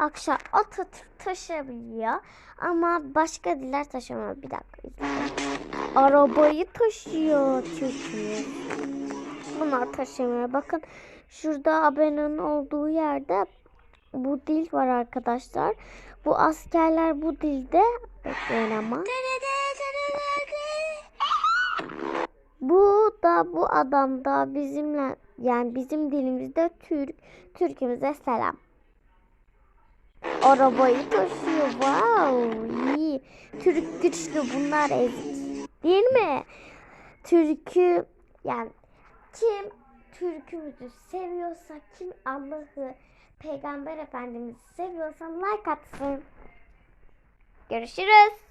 Akşam Atatürk taşıyabiliyor ama başka diller taşımıyor. Bir dakika. Arabayı taşıyor Türkiye. Bunlar taşımıyor. Bakın şurada haberin olduğu yerde bu dil var arkadaşlar. Bu askerler bu dilde bekleyin ama. Bu da bu adam da bizimle yani bizim dilimizde Türk. Türkümüze selam. Arabayı taşıyor. Wow, iyi. Türk güçlü bunlar ezik. Değil mi? Türkü yani kim Türkümüzü seviyorsa, kim Allah'ı, Peygamber Efendimiz'i seviyorsa like atsın. Görüşürüz.